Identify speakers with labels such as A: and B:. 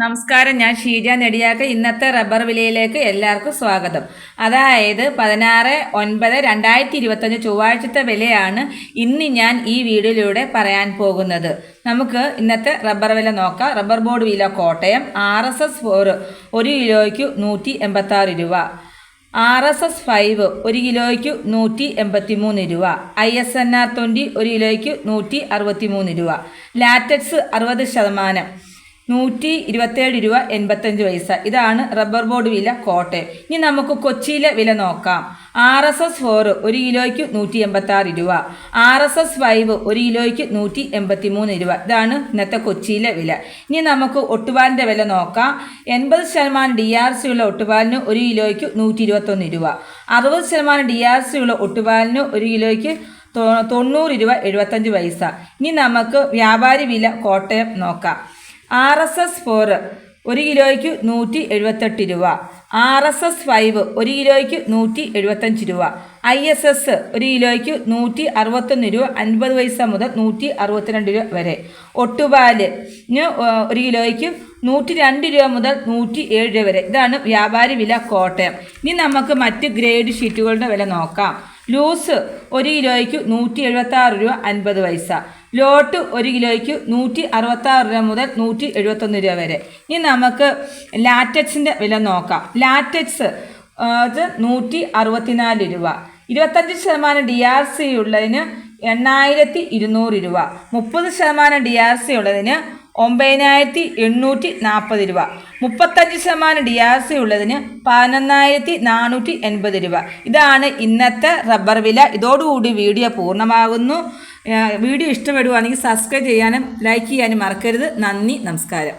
A: നമസ്കാരം ഞാൻ ഷീജ നെടിയാക്ക. ഇന്നത്തെ റബ്ബർ വിലയിലേക്ക് എല്ലാവർക്കും സ്വാഗതം. അതായത് പതിനാറ് ഒൻപത് രണ്ടായിരത്തി ഇരുപത്തഞ്ച് ചൊവ്വാഴ്ചത്തെ വിലയാണ് ഇന്ന് ഞാൻ ഈ വീഡിയോയിലൂടെ പറയാൻ പോകുന്നത്. നമുക്ക് ഇന്നത്തെ റബ്ബർ വില നോക്കാം. റബ്ബർ ബോർഡ് വില Kottayam R S S four ഒരു കിലോയ്ക്ക് നൂറ്റി എൺപത്താറ് രൂപ. ആർ എസ് എസ് ഫൈവ് ഒരു കിലോയ്ക്ക് നൂറ്റി എൺപത്തി മൂന്ന് രൂപ. I S N R twenty ഒരു കിലോയ്ക്ക് നൂറ്റി അറുപത്തി മൂന്ന് രൂപ. ലാറ്റക്സ് അറുപത് ശതമാനം. നൂറ്റി ഇരുപത്തേഴ് രൂപ എൺപത്തഞ്ച് പൈസ. ഇതാണ് റബ്ബർ ബോർഡ് വില കോട്ടയം. ഇനി നമുക്ക് കൊച്ചിയിലെ വില നോക്കാം. ആർ എസ് എസ് ഫോർ ഒരു കിലോയ്ക്ക് നൂറ്റി എൺപത്തി ആറ് രൂപ. ആർ എസ് എസ് ഫൈവ് ഒരു കിലോയ്ക്ക് നൂറ്റി എൺപത്തി മൂന്ന് രൂപ. ഇതാണ് ഇന്നത്തെ കൊച്ചിയിലെ വില. ഇനി നമുക്ക് ഒട്ടുപാലിന്റെ വില നോക്കാം. എൺപത് ശതമാനം ഡി ആർ സി ഉള്ള ഒട്ടുപാലിന് ഒരു കിലോയ്ക്ക് നൂറ്റി ഇരുപത്തൊന്ന് രൂപ. അറുപത് ശതമാനം ഡി ആർ സി ഉള്ള ഒട്ടുപാലിന് ഒരു കിലോയ്ക്ക് തൊണ്ണൂറ് രൂപ എഴുപത്തഞ്ച് പൈസ. ഇനി നമുക്ക് വ്യാപാരി വില കോട്ടയം നോക്കാം. ആർ എസ് എസ് ഫോർ ഒരു കിലോയ്ക്ക് നൂറ്റി എഴുപത്തെട്ട് രൂപ. ആർ എസ് എസ് ഫൈവ് ഒരു കിലോയ്ക്ക് നൂറ്റി എഴുപത്തഞ്ച് രൂപ. ഐ എസ് എസ് ഒരു കിലോയ്ക്ക് നൂറ്റി അറുപത്തൊന്ന് രൂപ അൻപത് പൈസ മുതൽ നൂറ്റി അറുപത്തിരണ്ട് രൂപ വരെ. ഒട്ടുപാലിന് ഒരു കിലോയ്ക്ക് നൂറ്റി രണ്ട് രൂപ മുതൽ നൂറ്റി ഏഴ് രൂപ വരെ. ഇതാണ് വ്യാപാരി വില കോട്ടയം. ഇനി നമുക്ക് മറ്റ് ഗ്രേഡ് ഷീറ്റുകളുടെ വില നോക്കാം. ലൂസ് ഒരു കിലോയ്ക്ക് നൂറ്റി എഴുപത്തി ആറ് രൂപ അൻപത് പൈസ. ലോട്ട് ഒരു കിലോയ്ക്ക് നൂറ്റി അറുപത്താറ് രൂപ മുതൽ നൂറ്റി എഴുപത്തൊന്ന് രൂപ വരെ. ഇനി നമുക്ക് ലാറ്റക്സിന്റെ വില നോക്കാം. ലാറ്റക്സ് അത് നൂറ്റി അറുപത്തിനാല് രൂപ. ഇരുപത്തഞ്ച് ശതമാനം ഡി ആർ സി ഉള്ളതിന് എണ്ണായിരത്തി ഇരുന്നൂറ് രൂപ. മുപ്പത് ശതമാനം ഡി ആർ സി ഉള്ളതിന് ഒമ്പതിനായിരത്തി എണ്ണൂറ്റി നാൽപ്പത് രൂപ. മുപ്പത്തഞ്ച് ശതമാനം ഡി ആർ സി ഉള്ളതിന് പതിനൊന്നായിരത്തി നാനൂറ്റി എൺപത് രൂപ. ഇതാണ് ഇന്നത്തെ റബ്ബർ വില. ഇതോടുകൂടി വീഡിയോ പൂർണമാകുന്നു. വീഡിയോ ഇഷ്ടപ്പെടുകയാണെങ്കിൽ സബ്സ്ക്രൈബ് ചെയ്യാനും ലൈക്ക് ചെയ്യാനും മറക്കരുത്. നന്ദി നമസ്കാരം.